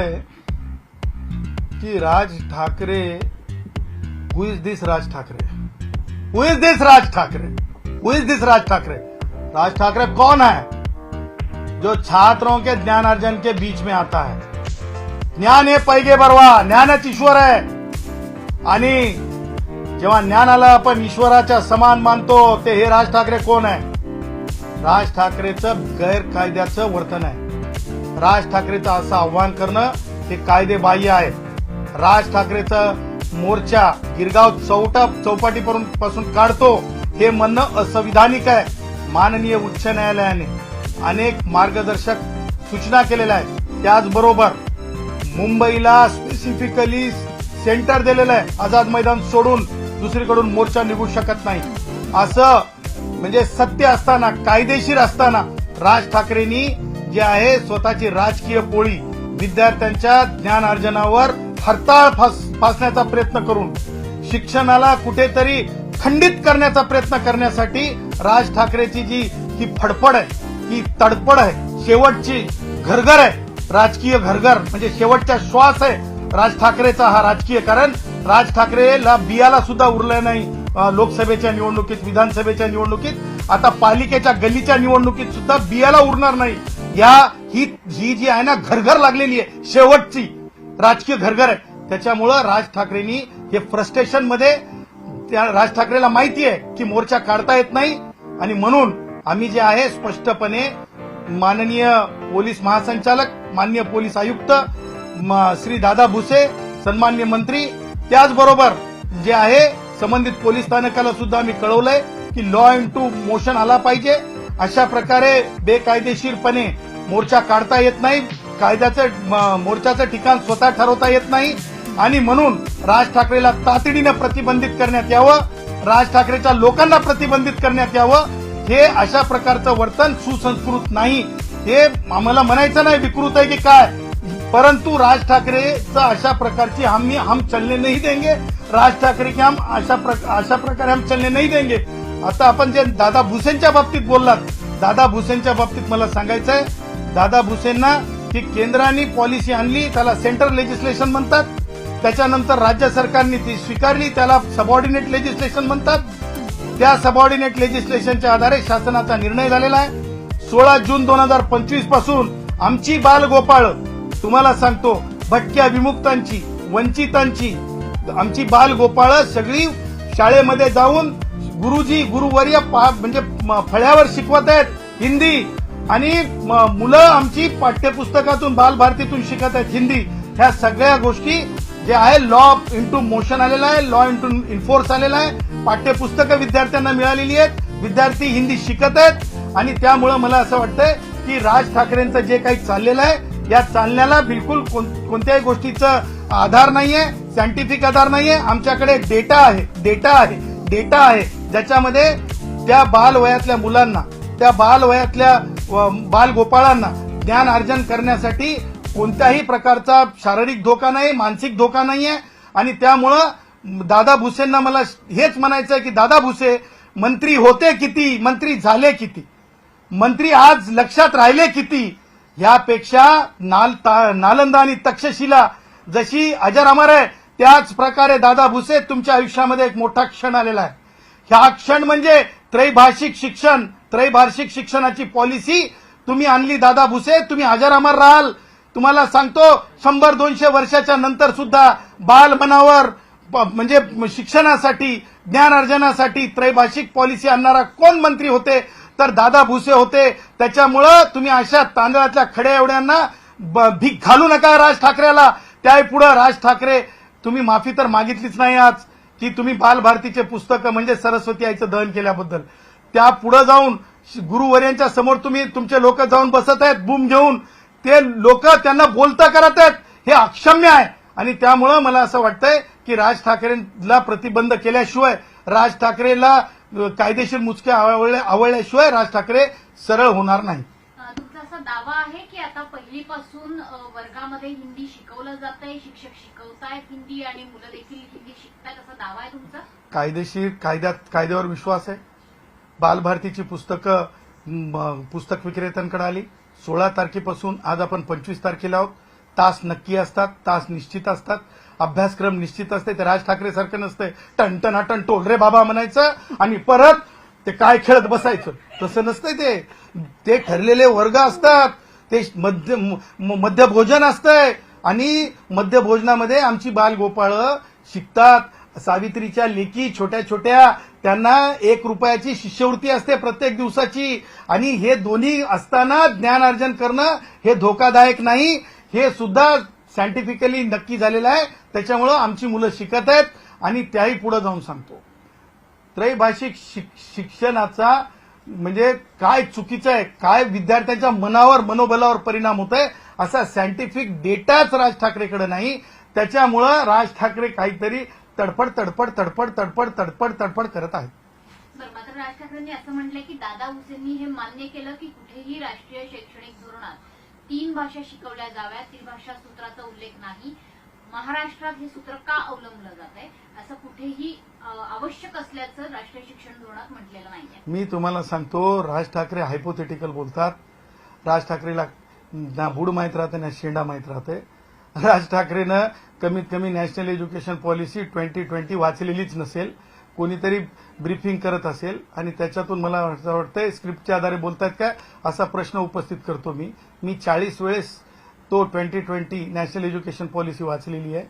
आहे की Raj Thackeray who is this Raj Thackeray? Who is this Raj Thackeray? Who is this Raj Thackeray? Raj Thackeray कौन है? जो छात्रों के ज्ञान अर्जन के beach में आता है। ज्ञान हे पैगे बरवा ज्ञानच ईश्वर आहे आणि जेव्हा ज्ञानाला आपण ईश्वराच्या समान मानतो ते हे राज ठाकरे कोण आहे राज ठाकरेचं गैरकायद्याचं वर्तन आहे राज ठाकरेचं असं आव्हान करणं हे कायदेबाह्य आहे. राज ठाकरेचं मोर्चा गिरगाव चौटा चौपाटी पासून काढतो हे म्हणणं असंविधानिक आहे. माननीय उच्च न्यायालयाने अनेक मार्गदर्शक सूचना केलेल्या आहेत. त्याचबरोबर मुंबईला स्पेसिफिकली सेंटर दिलेलं आहे. आझाद मैदान सोडून दुसरीकडून मोर्चा निघू शकत नाही. असं म्हणजे सत्य असताना कायदेशीर असताना राज ठाकरेंनी जे आहे स्वतःची राजकीय पोळी विद्यार्थ्यांच्या ज्ञान अर्जनावर हरताळ फास फासण्याचा प्रयत्न करून शिक्षणाला कुठेतरी खंडित करण्याचा प्रयत्न करण्यासाठी राज ठाकरेची जी ही फडफड आहे ही तडफड आहे शेवटची घरघर आहे राजकीय घरघर म्हणजे शेवटचा श्वास आहे राज ठाकरेचा हा राजकीय कारण राज ठाकरेला बियाला सुद्धा उरलं नाही लोकसभेच्या निवडणुकीत विधानसभेच्या निवडणुकीत आता पालिकेच्या गल्लीच्या निवडणुकीत सुद्धा बियाला उरणार नाही. या ही ही जी आहे ना घरघर लागलेली आहे शेवटची. राजकीय घरघर आहे. त्याच्यामुळं राज ठाकरेंनी हे फ्रस्ट्रेशनमध्ये त्या राज ठाकरेला माहिती आहे की मोर्चा काढता येत नाही. आणि म्हणून आम्ही जे आहे स्पष्टपणे माननीय पोलीस महासंचालक माननीय पोलीस आयुक्त श्री दादा भुसे सन्मान्य मंत्री त्याचबरोबर जे आहे संबंधित पोलीस स्थानकाला सुद्धा आम्ही कळवलंय की लॉ इन टू मोशन आला पाहिजे. अशा प्रकारे बेकायदेशीरपणे मोर्चा काढता येत नाही कायद्याचं म- मोर्चाचं ठिकाण स्वतः ठरवता येत नाही. आणि म्हणून राज ठाकरेला तातडीनं प्रतिबंधित करण्यात यावं राज ठाकरेच्या लोकांना प्रतिबंधित करण्यात यावं हे अशा प्रकारचं वर्तन सुसंस्कृत नाही. हे आम्हाला म्हणायचं नाही विकृत आहे की काय? परंतु राज ठाकरेचं अशा प्रकारची आम्ही हम चलने नाही देंगे. राज ठाकरे की हम अशा प्रक- अशा प्रकारे हम चलने नाही देंगे. आता आपण जे दादा भुसेंच्या बाबतीत बोललात दादा भुसेंच्या बाबतीत मला सांगायचं आहे दादा भुसेंना की केंद्राने पॉलिसी आणली त्याला सेंट्रल लेजिस्लेशन म्हणतात त्याच्यानंतर राज्य सरकारने ती स्वीकारली त्याला सबऑर्डिनेट लेजिस्लेशन म्हणतात. त्या सबऑर्डिनेट लेजिस्लेशनच्या आधारे शासनाचा निर्णय झालेला आहे. सोळा जून दोन हजार पंचवीसपासून आमची बालगोपाळ तुम्हाला सांगतो भटक्या विमुक्तांची वंचितांची आमची बालगोपाळ सगळी शाळेमध्ये जाऊन गुरुजी गुरुवर्य म्हणजे फळ्यावर शिकवत आहेत. हिंदी. आणि म- मुलं आमची पाठ्यपुस्तकातून बालभारतीतून शिकत आहेत हिंदी. ह्या सगळ्या गोष्टी जे आहे लॉ इंटू मोशन आलेला आहे लॉ इंटू इन्फोर्स आलेला आहे. पाठ्यपुस्तकं विद्यार्थ्यांना मिळालेली आहेत. विद्यार्थी हिंदी शिकत आहेत. आणि त्यामुळं मला असं वाटतंय की राज ठाकरेंचं जे काही चाललेलं आहे या चालण्याला बिलकुल कोण- कोणत्याही गोष्टीचं आधार नाहीये सायंटिफिक आधार नाहीये. आमच्याकडे डेटा आहे डेटा आहे डेटा आहे. ज्याच्यामध्ये त्या बाल वयातल्या मुलांना त्या बाल वयातल्या बालगोपाळांना बाल गोपाळांना ज्ञान अर्जन करण्यासाठी कोणत्याही प्रकारचा शारीरिक धोका नाही मानसिक धोका नाहीये. आणि त्यामुळं दादा भुसेंना मला हेच म्हणायचं आहे की दादा भुसे मंत्री होते किती? मंत्री झाले किती? मंत्री आज लक्षात राहिले किती? यापेक्षा नाल नालंदा आणि तक्षशिला जशी अजर अमर आहे त्याच प्रकारे दादा भुसे तुमच्या आयुष्यामध्ये एक मोठा क्षण आलेला आहे. हा क्षण म्हणजे त्रैभाषिक शिक्षण त्रैभाषिक शिक्षणाची पॉलिसी तुम्ही आणली दादा भुसे तुम्ही हजर अमर राहाल. तुम्हाला सांगतो शंभर दोनशे वर्षाच्या नंतर सुद्धा बाल मनावर म्हणजे शिक्षणासाठी ज्ञान अर्जनासाठी त्रैभाषिक पॉलिसी आणणारा कोण मंत्री होते? तर दादा भुसे होते. त्याच्यामुळं तुम्ही अशा तांदळातल्या खड्या एवढ्यांना ब- भीक घालू नका राज ठाकरेला. त्या पुढं राज ठाकरे तुम्ही माफी तर मागितलीच नाही आज. की तुम्ही बालभारतीचे पुस्तकं म्हणजे सरस्वती आईचं दहन केल्याबद्दल. त्या पुढे जाऊन गुरुवर्यांच्या समोर तुम्ही तुमचे लोक जाऊन बसत आहेत बूम घेऊन. ते लोक त्यांना बोलता करत आहेत हे अक्षम्य आहे. आणि त्यामुळं मला असं वाटतंय की राज ठाकरेला प्रतिबंध केल्याशिवाय राज ठाकरेला कायदेशीर मुचके आवळल्याशिवाय राज ठाकरे सरळ होणार नाही. तुमचा असा दावा आहे की आता पहिलीपासून वर्गामध्ये हिंदी शिकवलं जात आहे शिक्षक शिकवतायत हिंदी आणि मुलं देखील कायदेशीर कायद्यात कायद्यावर विश्वास आहे. बालभारतीची पुस्तकं पुस्तक विक्रेत्यांकडे आली. सोळा तारखेपासून आज आपण पंचवीस तारखेला आहोत. तास नक्की असतात तास निश्चित असतात. अभ्यासक्रम निश्चित असते ते राज ठाकरे सारखं नसतंय टनटनाटन टोल रे बाबा म्हणायचं आणि परत ते काय खेळत बसायचं. तसं नसतंय ते. ते ठरलेले वर्ग असतात. ते मध्य मध्य भोजन असतंय. आणि मध्य भोजनामध्ये आमची बालगोपाळ शिकतात. सावित्रीच्या लेकी छोट्या छोट्या त्यांना एक रुपयाची शिष्यवृत्ती असते प्रत्येक दिवसाची. आणि हे दोन्ही असताना ज्ञान अर्जन करणं हे धोकादायक नाही. हे सुद्धा सायंटिफिकली नक्की झालेलं आहे. त्याच्यामुळं आमची मुलं शिकत आहेत. आणि त्याही पुढे जाऊन सांगतो. त्रैभाषिक शिक- शिक्षणाचा म्हणजे काय चुकीचं आहे काय विद्यार्थ्यांच्या मनावर मनोबलावर परिणाम होत आहे असा सायंटिफिक डेटाच राज ठाकरेकडे नाही. त्याच्यामुळं राज ठाकरे काहीतरी तडफड तडफड तडफड तडफड तडफड तडफड करत आहेत. मात्र राज ठाकरेंनी असं म्हटलंय की दादा हुसेंनी हे मान्य केलं की कुठेही राष्ट्रीय शैक्षणिक धोरणात तीन भाषा शिकवल्या जाव्यात त्रिभाषा सूत्राचा उल्लेख नाही. महाराष्ट्रात हे सूत्र का अवलंबलं जात आहे? असं कुठेही आवश्यक असल्याचं राष्ट्रीय शिक्षण धोरणात म्हटलेलं नाहीये. मी तुम्हाला सांगतो राज ठाकरे हायपोथेटिकल बोलतात. राज ठाकरेला ना बुड माहीत राहते ना शेंडा माहीत राहते. राज ठाकरेनं कमीत कमी national education policy twenty twenty वाचलेलीच नसेल कोणीतरी ब्रीफिंग करत असेल आणि त्याच्यातून मला असं वाटतंय स्क्रिप्टच्या आधारे बोलतायत काय असा प्रश्न उपस्थित करतो मी. मी चाळीस वेळेस तो twenty twenty national education policy वाचलेली आहे.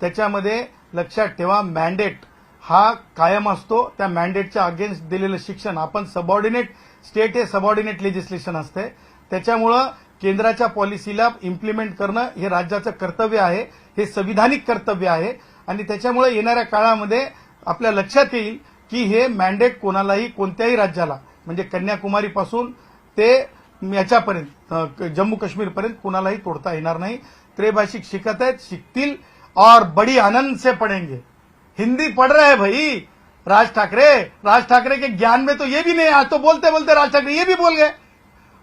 त्याच्यामध्ये लक्षात ठेवा मॅन्डेट हा कायम असतो. त्या मॅन्डेटच्या अगेन्स्ट दिलेलं शिक्षण आपण सबऑर्डिनेट स्टेट हे सबऑर्डिनेट लेजिस्लेशन असते त्याच्यामुळं केंद्राच्या पॉलिसीला इम्प्लिमेंट करणं हे राज्याचं कर्तव्य आहे हे संविधानिक कर्तव्य आहे. आणि त्याच्यामुळे येणाऱ्या काळामध्ये आपल्या लक्षात येईल की हे मॅन्डेट कोणालाही कोणत्याही राज्याला म्हणजे कन्याकुमारीपासून ते याच्यापर्यंत जम्मू काश्मीरपर्यंत कुणालाही तोडता येणार नाही. त्रेभाषिक शिकत आहेत शिकतील और बड़ी आनंद से पढ़ेंगे. हिंदी पढ़ रहे हैं भाई राज ठाकरे राज ठाकरे के ज्ञान में तो ये भी नहीं आज तो बोलते बोलते राज ठाकरे ये भी बोल गए।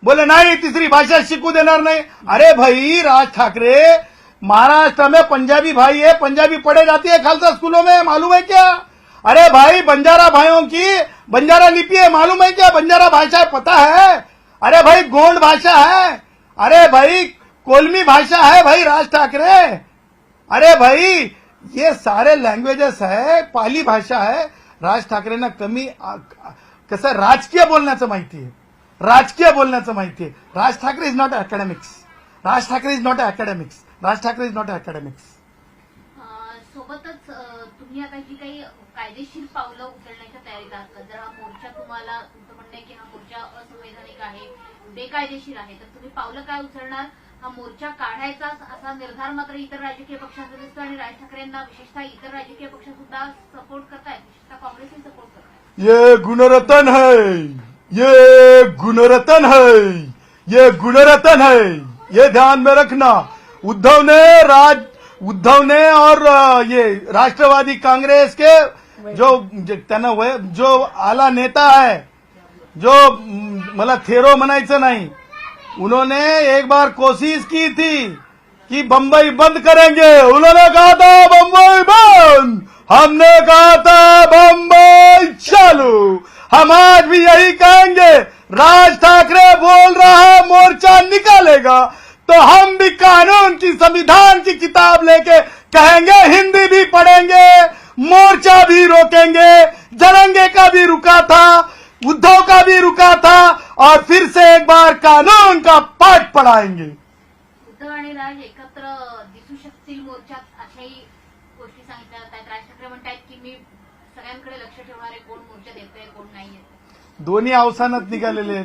बोले नहीं तीसरी भाषा शिकू देणार नहीं. अरे भाई राज ठाकरे महाराष्ट्र में पंजाबी भाई है पंजाबी पढ़े जाती है खालसा स्कूलों में मालूम है क्या? अरे भाई बंजारा भाइयों की बंजारा लिपि है मालूम है क्या? बंजारा भाषा है पता है? अरे भाई गोंड भाषा है। अरे भाई कोलमी भाषा है भाई राज ठाकरे। अरे भाई ये सारे लँग्वेजेस है पाली भाषा है। राज ठाकरेंना कमी कसं राजकीय बोलण्याचं माहिती आहे. राजकीय बोलण्याचं माहिती आहे. Raj Thackeray is not academics Raj Thackeray is not academics Raj Thackeray is not academics सोबतच तुम्ही आता जी काही कायदेशीर पावलं उचलण्याच्या तयारीत आहात जर हा मोर्चा तुम्हाला तुमचं म्हणणं आहे की हा मोर्चा असंवैधानिक आहे बेकायदेशीर आहे तर तुम्ही पावलं काय उचलणार? हा मोर्चा काढायचा असा निर्धार मात्र इतर राजकीय पक्षांचा दिसतो आणि राज ठाकरेंना विशेषतः इतर राजकीय पक्ष सुद्धा सपोर्ट करतायत? विशेषतः काँग्रेसही सपोर्ट करतायत. ये गुणरत्न है! ये गुणरत्न है ये गुणरत्न है ये ध्यान में रखना। उद्धव ने राज उद्धव ने और ये राष्ट्रवादी कांग्रेस के जो त्यांना जो आला नेता है जो म, मला थेरो म्हणायचं नाही उन्होंने एक बार कोशिश की थी कि बंबई बंद करेंगे। उन्होंने कहा था बंबई बंद। हमने कहा था बंबई चालू। हम आज भी यही कहेंगे, राज ठाकरे बोल रहा मोर्चा निकालेगा। तो हम भी कानून की, संविधान की किताब लेके कहेंगे, हिंदी भी पढ़ेंगे, मोर्चा भी रोकेंगे। जरंगे का भी रुका था उद्धव का भी रुका था, और फिर से एक बार कानून का पाठ पढ़ाएँगे। एकत्र राज सगळ्यांकडे लक्ष ठेवणार कोण मोर्चा देतोय कोण नाही दोन्ही अवसानात निघालेले.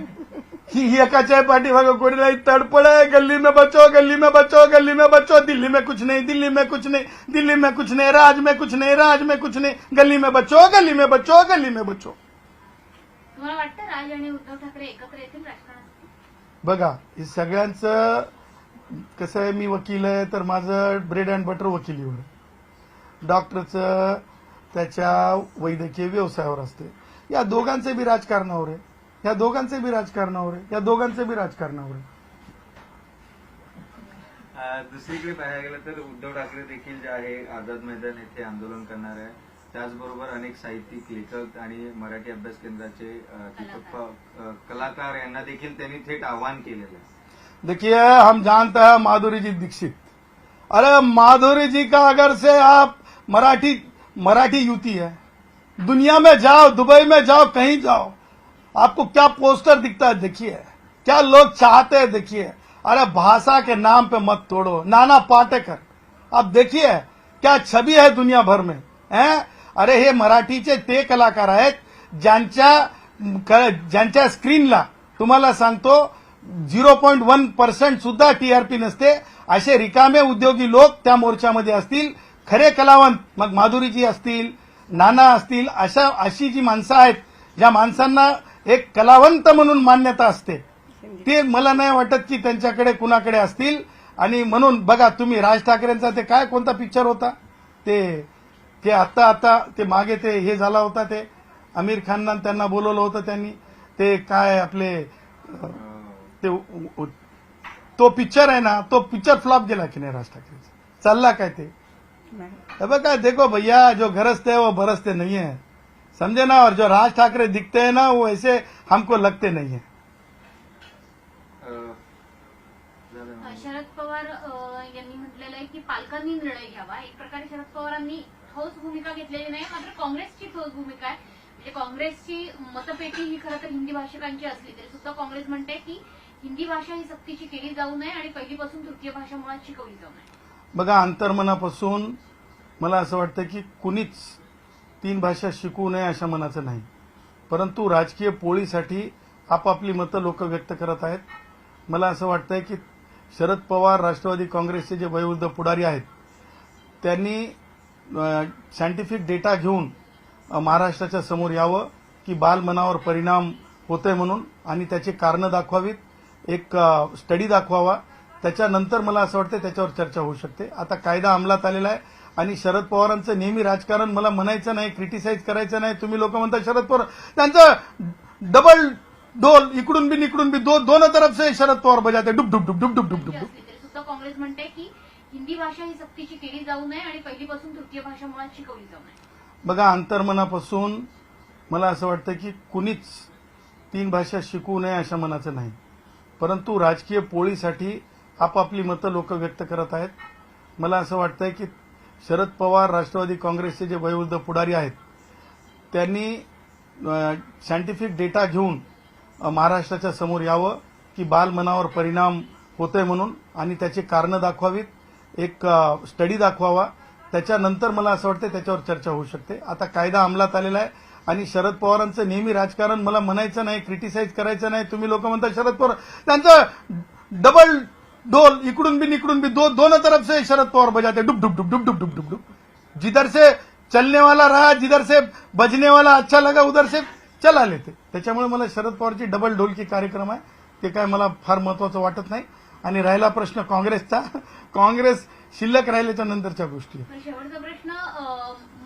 ही एकाच्या पाठीमागं कोणी नाही. तडपड गल्ली में बचो गल्ली में बचो गल्ली में बचो. दिल्ली में कुछ नहीं दिल्ली में कुछ नहीं दिल्ली में कुछ नहीं राज में कुछ नहीं राज में कुछ नहीं. गली में बचो गली में बचो गली में बचो. तुम्हाला वाटतं राज आणि उद्धव ठाकरे एकत्र येतील राजकारणात बघा हे सगळ्यांचं कसं आहे मी वकील आहे तर माझं ब्रेड अँड बटर वकिलीवर. डॉक्टरचं त्याच्या वैद्यकीय व्यवसायावर असते. या दोघांचे बी राजकारणावर आहे. या दोघांचे बी राजकारणावर आहे. या दोघांचे बी राजकारणावर आहे. दुसरीकडे पाहायला गेलं तर उद्धव ठाकरे देखील जे आहे आझाद मैदान येथे आंदोलन करणार आहे. त्याचबरोबर अनेक साहित्यिक लेखक आणि मराठी अभ्यास केंद्राचे कलाकार. यांना देखील त्यांनी थेट आवाहन केलेलं आहे. देखिए हम जानते हैं माधुरी जी दीक्षित। अरे माधुरी जी का अगर से आप मराठी मराठी युति है। दुनिया में जाओ दुबई में जाओ कहीं जाओ। आपको क्या पोस्टर दिखता है देखिए। क्या लोग चाहते हैं देखिए। अरे भाषा के नाम पे मत तोड़ो। नाना पाटेकर अब देखिए क्या छवि है दुनिया भर में हैं? अरे हे मराठीचे ते कलाकार आहेत ज्यांच्या क- ज्यांच्या स्क्रीनला तुम्हाला सांगतो झिरो पॉईंट वन पर्सेंट सुद्धा टीआरपी नसते. असे रिकामे उद्योगी लोक त्या मोर्चामध्ये असतील. खरे कलावंत मग माधुरीजी असतील नाना असतील अशा अशी जी माणसं आहेत ज्या माणसांना एक कलावंत म्हणून मान्यता असते. ते मला नाही वाटत की त्यांच्याकडे कुणाकडे असतील. आणि म्हणून बघा तुम्ही राज ठाकरेंचा ते काय कोणता पिक्चर होता? ते ते आता आता ते मागे ते हे झाला होता ते. आमिर खानना त्यांना बोलवलं होतं त्यांनी. ते काय आपले ते तो पिक्चर आहे ना तो पिक्चर फ्लॉप गेला की नाही राज ठाकरेचा? चालला काय ते? हे बघा देखो भैया जो गरजते हैं वो बरसते नहीं है। समझे ना? और जो राज ठाकरे दिखते हैं ना वो ऐसे हमको लगते नहीं है? शरद पवार यांनी म्हटलेलं आहे की पालकांनी निर्णय घ्यावा. एक प्रकारे शरद पवारांनी ठोस भूमिका घेतलेली नाही मात्र काँग्रेसची ठोस भूमिका आहे. म्हणजे काँग्रेसची मतपेटी ही खरं तर हिंदी भाषिकांची असली तरी सुद्धा काँग्रेस म्हणते की हिंदी भाषा ही सक्तीची केली जाऊ नये आणि पहिलीपासून तृतीय भाषा मुळात शिकवली जाऊ नये. बघा अंतर्मनापासून मला असं वाटतं की कुणीच तीन भाषा शिकू नये अशा मनाचं नाही. परंतु राजकीय पोळीसाठी आपापली मतं लोक व्यक्त करत आहेत. मला असं वाटतंय की शरद पवार राष्ट्रवादी काँग्रेसचे जे वयोवृद्ध पुढारी आहेत त्यांनी सायंटिफिक डेटा घेऊन महाराष्ट्राच्या समोर यावं की बालमनावर परिणाम होतोय म्हणून आणि त्याची कारणं दाखवावीत. एक स्टडी दाखवावा. त्याच्यानंतर मला असं वाटतं त्याच्यावर चर्चा होऊ शकते. आता कायदा अंमलात आलेला आहे आणि शरद पवारांचं नेहमी राजकारण मला म्हणायचं नाही क्रिटिसाईज करायचं नाही. तुम्ही लोक म्हणता शरद पवार त्यांचं डबल ढोल इकडून बी इकडून बी दोन तरफ से शरद पवार बजाते. डुप डुप डुप डुप डुब डुब डुब. सुद्धा काँग्रेस म्हणते की हिंदी भाषा ही सक्तीची केली जाऊ नये आणि पहिलीपासून तृतीय भाषा मुळात शिकवली जाऊ नये. बघा अंतर्मनापासून मला असं वाटतं की कुणीच तीन भाषा शिकू नये अशा मनाचं नाही. परंतु राजकीय पोळीसाठी आपापली मतं लोक व्यक्त करत आहेत. मला असं वाटतंय की शरद पवार राष्ट्रवादी काँग्रेसचे जे वयोवृद्ध पुढारी आहेत त्यांनी सायंटिफिक डेटा घेऊन महाराष्ट्राच्या समोर यावं की बालमनावर परिणाम होतोय म्हणून आणि त्याची कारणं दाखवावीत एक स्टडी दाखवावा. त्याच्यानंतर मला असं वाटतं त्याच्यावर चर्चा होऊ शकते. आता कायदा अंमलात आलेला आहे आणि शरद पवारांचं नेहमी राजकारण मला म्हणायचं नाही क्रिटिसाईज करायचं नाही. तुम्ही लोक म्हणता शरद पवार त्यांचं डबल ढोल इकडून बी इकडून बी दो, दोनों तरफ से शरद पवार बजाते डुब डुब डुब डुब डुब डुब डुब डुब. जिधर से चलने वाला रहा जिधर से बजने वाला अच्छा लगा उधर से चला लेते. त्याच्यामुळे मला शरद पवारची डबल ढोलकी कार्यक्रम आहे. ते काय मला फार महत्वाचं वाटत नाही. आणि राहिला प्रश्न काँग्रेसचा. काँग्रेस शिल्लक राहिल्याच्या नंतरच्या गोष्टी. शेवटचा प्रश्न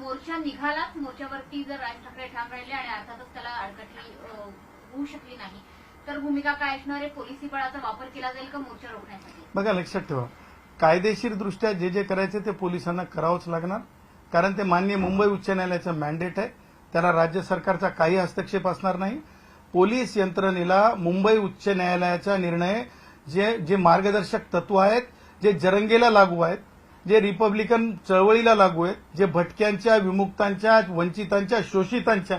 मोर्चा निघालाच. मोर्चावरती जर राज ठाकरे ठाम राहिले आणि अर्थातच त्याला अडकटी होऊ शकली नाही. तर भूमिका काय असणार आहे? पोलिसी बळाचा वापर केला जाईल का मोर्चा रोखण्यासाठी? बघा लक्षात ठेवा. कायदेशीर दृष्ट्या जे जे करायचे ते पोलिसांना करावंच लागणार. कारण ते मान्य मुंबई उच्च न्यायालयाचं मॅन्डेट आहे. त्याला राज्य सरकारचा काही हस्तक्षेप असणार नाही. पोलीस यंत्रणेला मुंबई उच्च न्यायालयाचा निर्णय जे जे मार्गदर्शक तत्व आहेत जे जरंगेला लागू आहेत जे रिपब्लिकन चळवळीला लागू आहेत जे भटक्यांच्या विमुक्तांच्या वंचितांच्या शोषितांच्या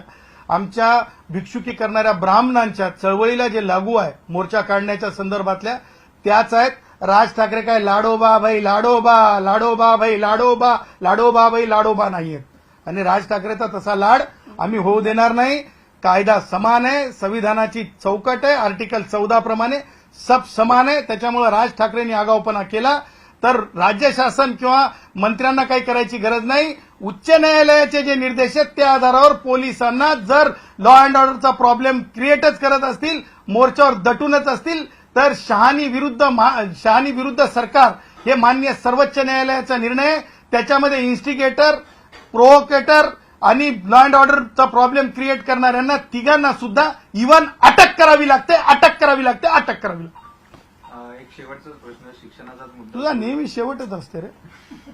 आमच्या भिक्षुकी करणाऱ्या ब्राह्मणांच्या चळवळीला जे लागू आहे मोर्चा काढण्याच्या संदर्भातल्या त्याच आहेत. राज ठाकरे काय लाडोबा भाई लाडोबा लाडोबा भाई लाडोबा लाडोबा भाई लाडोबा नाहीयेत आणि राज ठाकरेचा तसा लाड आम्ही होऊ देणार नाही. कायदा समान आहे संविधानाची चौकट आहे आर्टिकल चौदा प्रमाणे सब समान आहे. त्याच्यामुळे राज ठाकरेंनी आगाऊपणा केला. तर राज्य शासन किंवा मंत्र्यांना काही करायची गरज नाही उच्च न्यायालयाचे जे निर्देश आहेत त्या आधारावर पोलिसांना जर लॉ अँड ऑर्डरचा प्रॉब्लेम क्रिएटच करत असतील मोर्चावर दटूनच असतील तर शहानी विरुद्ध शहानी विरुद्ध सरकार हे मान्य सर्वोच्च न्यायालयाचा निर्णय आहे. त्याच्यामध्ये इन्स्टिगेटर प्रोव्होकेटर आणि लॉ अँड ऑर्डरचा प्रॉब्लेम क्रिएट करणाऱ्यांना तिघांना सुद्धा इव्हन अटक करावी लागते अटक करावी लागते अटक करावी लागते एक शेवटचाच प्रश्न शिक्षणाचाच मुद्दा तुझा नेहमी शेवटच असते रे.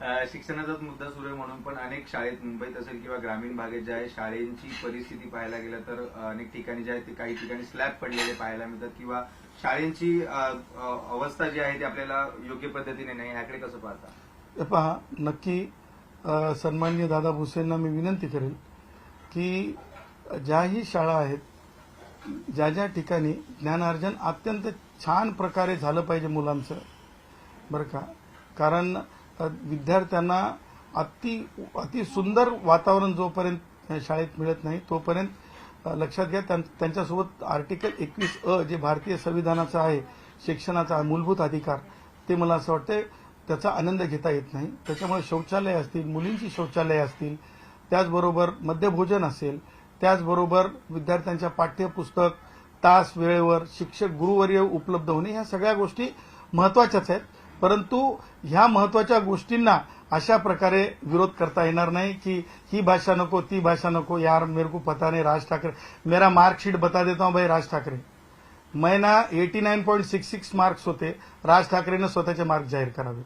अं, शिक्षणाचाच मुद्दा सुरू आहे म्हणून पण अनेक शाळेत मुंबईत असेल किंवा ग्रामीण भागात ज्या आहे शाळेंची परिस्थिती पाहायला गेलं तर अं, अनेक ठिकाणी जे आहे ते काही ठिकाणी स्लॅब पडलेले पाहायला मिळतात किंवा शाळेंची अं, अं, अवस्था जी आहे ती आपल्याला योग्य पद्धतीने नाही. ह्याकडे कसं पाहता? हे पहा नक्की अ, सन्माननीय दादा भुसेंना मी विनंती करेल की ज्याही शाळा आहेत ज्या ज्या ठिकाणी ज्ञानार्जन अत्यंत छान प्रकारे झालं पाहिजे मुलांचं बरं का? कारण विद्यार्थ्यांना अति अति सुंदर वातावरण जोपर्यंत शाळेत मिळत नाही तोपर्यंत लक्षात घ्या त्यां- त्यांच्यासोबत आर्टिकल एकवीस अ जे भारतीय संविधानाचं आहे शिक्षणाचा मूलभूत अधिकार ते मला असं वाटतं त्याचा आनंद घेता येत नाही. त्याच्यामुळे शौचालय असतील मुलींची शौचालय असतील त्याचबरोबर मध्यभोजन असेल त्याचबरोबर विद्यार्थ्यांच्या पाठ्यपुस्तक तास वेळेवर शिक्षक गुरुवर्य उपलब्ध होणे ह्या सगळ्या गोष्टी महत्वाच्याच आहेत. परंतु ह्या महत्त्वाच्या गोष्टींना अशा प्रकारे विरोध करता येणार नाही की ही भाषा नको ती भाषा नको यार मेरे को पता नाही राज ठाकरे. मेरा मार्कशीट बता देता हूं भाई राज ठाकरे. मैना eighty nine point six six marks होते. राज ठाकरेनं स्वतःचे मार्क जाहीर करावे.